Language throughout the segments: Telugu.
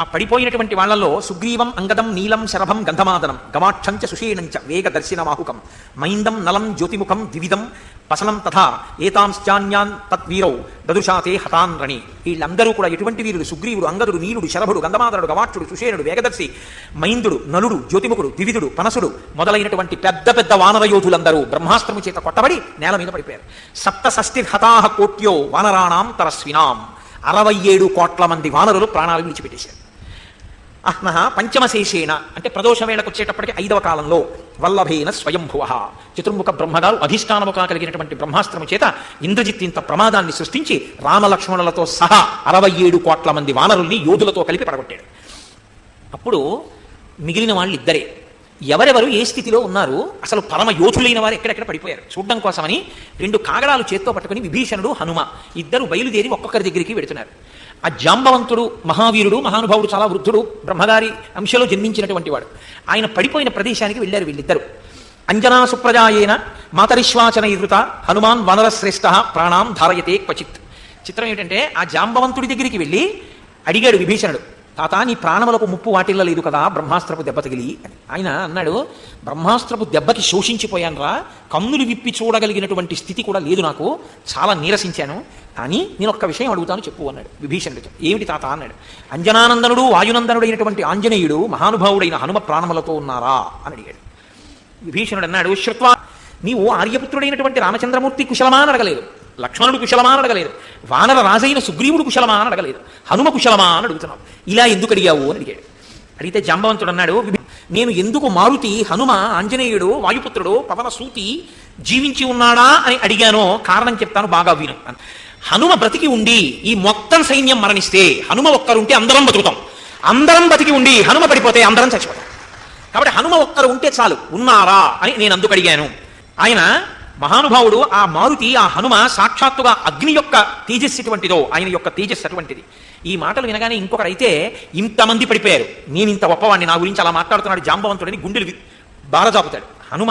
ఆ పడిపోయినటువంటి వాళ్ళలో సుగ్రీవం అంగదం నీలం శరభం గంధమాదనం గమాక్షంచ సుషీణంచ వేగ దర్శనమాహుకం మైందం నలం జ్యోతిముఖం ద్వివిధం పసలం తథా ఏతాంశ్చాన్యాన్ తద్వీరౌ దదుషాతే హతాన్ రణి వీళ్ళందరూ కూడా ఎటువంటి వీరుడు సుగ్రీవుడు అంగదుడు నీలుడు శరభుడు గంధమాదనుడు గవాక్షుడు సుషేణుడు వేగదర్శి మైందుడు నలుడు జ్యోతిముఖుడు ద్వివిధుడు పనసుడు మొదలైనటువంటి పెద్ద పెద్ద వానర యోధులందరూ బ్రహ్మాస్త్రము చేత కొట్టబడి నేల మీద పడిపోయారు. సప్తషష్టి హతాహ కోట్యో వానరాణాం తరస్వినాం. అరవై ఏడు కోట్ల మంది వానరులు ప్రాణాలు విడిచిపెట్టేశారు. అహ్నః పంచమశేషేణ. అంటే ప్రదోషవేళకు వచ్చేటప్పటికి ఐదవ కాలంలో. వల్లభేన స్వయంభువ. చతుర్ముఖ బ్రహ్మగారు అధిష్టానముగా కలిగినటువంటి బ్రహ్మాస్త్రము చేత ఇంద్రజిత్ ఇంత ప్రమాదాన్ని సృష్టించి రామలక్ష్మణులతో సహా అరవై ఏడు కోట్ల మంది వానరుల్ని యోధులతో కలిపి పడగొట్టాడు. అప్పుడు మిగిలిన వాళ్ళు ఇద్దరే ఎవరెవరు ఏ స్థితిలో ఉన్నారు అసలు పరమ యోధులైన వారు ఎక్కడెక్కడ పడిపోయారు? చూడడం కోసమని రెండు కాగడాలు చేత్తో పట్టుకుని విభీషణుడు హనుమ ఇద్దరు బయలుదేరి ఒక్కొక్కరి దగ్గరికి వెడుతున్నారు. ఆ జాంబవంతుడు మహావీరుడు మహానుభావుడు చాలా వృద్ధుడు బ్రహ్మగారి అంశలో జన్మించినటువంటి వాడు. ఆయన పడిపోయిన ప్రదేశానికి వెళ్ళారు వీళ్ళిద్దరు. అంజనా సుప్రజాయేన మాతరిశ్వాచన ఇరుత హనుమాన్ వనరశ్రేష్ఠ ప్రాణాం ధారయతే క్వచిత్. చిత్రం ఏంటంటే ఆ జాంబవంతుడి దగ్గరికి వెళ్ళి అడిగాడు విభీషణుడు. తాత నీ ప్రాణములకు ముప్పు వాటిల్లలేదు కదా బ్రహ్మాస్త్రపు దెబ్బ తగిలి అని. ఆయన అన్నాడు బ్రహ్మాస్త్రపు దెబ్బకి శోషించిపోయానురా కన్నులు విప్పి చూడగలిగినటువంటి స్థితి కూడా లేదు నాకు చాలా నీరసించాను కానీ నేను ఒక్క విషయం అడుగుతాను చెప్పు అన్నాడు విభీషణుడు. ఏమిటి తాత? అన్నాడు. అంజనానందనుడు వాయునందనుడైనటువంటి ఆంజనేయుడు మహానుభావుడైన హనుమ ప్రాణములతో ఉన్నారా? అని అడిగాడు. విభీషణుడు అన్నాడు శ్రుత్వా నీవు ఆర్యపుత్రుడైనటువంటి రామచంద్రమూర్తి కుశలమా అని అడగలేదు లక్ష్మణుడు కుశలమా అని అడగలేదు. వానర రాజైన సుగ్రీవుడు కుశలమా అని అడగలేదు. హనుమ కుశలమా అని అడుగుతున్నాడు ఇలా ఎందుకు అడిగావు అని అడిగాడు. అడిగితే జంబవంతుడు అన్నాడు నేను ఎందుకు మారుతి హనుమ ఆంజనేయుడు వాయుపుత్రుడు పవన సూతి జీవించి ఉన్నాడా అని అడిగానో కారణం చెప్తాను బాగా విను. హనుమ బ్రతికి ఉండి ఈ మొత్తం సైన్యం మరణిస్తే హనుమ ఒక్కరుంటే అందరం బతుకుతాం. అందరం బతికి ఉండి హనుమ పడిపోతే అందరం చచ్చిపోతాం. కాబట్టి హనుమ ఒక్కరు ఉంటే చాలు ఉన్నారా? అని నేను అందుకు అడిగాను. ఆయన మహానుభావుడు ఆ మారుతి ఆ హనుమ సాక్షాత్తుగా అగ్ని యొక్క తేజస్సు ఎటువంటిదో ఆయన యొక్క తేజస్సు అటువంటిది. ఈ మాటలు వినగానే ఇంకొకరైతే ఇంతమంది పడిపోయారు. నేను ఇంత గొప్పవాడిని నా గురించి అలా మాట్లాడుతున్నాడు జాంబవంతుడని గుండెలు బారజాపుతాడు. హనుమ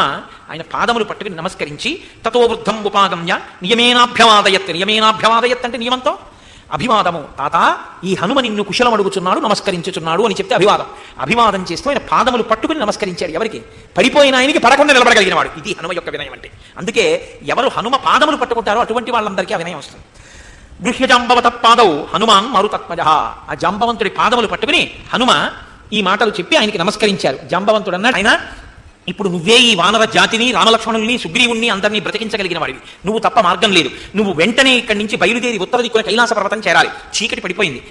ఆయన పాదములు పట్టుకుని నమస్కరించి తతో వృద్ధం ఉపాగమ్య. నియమేనాభ్యవాదయత్. నియమేనాభ్యవాదయత్ అంటే నియమంతో? అభివాదము. తాత ఈ హనుమ నిన్ను కుశలం అడుగుచున్నాడు నమస్కరించుచున్నాడు అని చెప్తే అభివాదం. అభివాదం చేస్తూ ఆయన పాదములు పట్టుకుని నమస్కరించాడు. ఎవరికి? పడిపోయిన ఆయనకి పడకుండా నిలబడగలిగిన వాడు ఇది హనుమ యొక్క వినయం అంటే. అందుకే ఎవరు హనుమ పాదములు పట్టుకుంటారో అటువంటి వాళ్ళందరికీ ఆ వినయం వస్తుంది. గృహ్య జాంబవత పాదవు హనుమాన్ మరుతత్మజ. ఆ జాంబవంతుడి పాదములు పట్టుకుని హనుమ ఈ మాటలు చెప్పి ఆయనకి నమస్కరించారు. జాంబవంతుడు అన్నాడు ఆయన ఇప్పుడు నువ్వే ఈ వానర జాతిని రామలక్ష్మణుల్ని సుగ్రీవుణ్ణి అందరినీ బ్రతికించగలిగిన వాడివి. నువ్వు తప్ప మార్గం లేదు. నువ్వు వెంటనే ఇక్కడి నుంచి బయలుదేరి ఉత్తర దిక్కున కైలాస పర్వతం చేరాలి. చీకటి పడిపోయింది.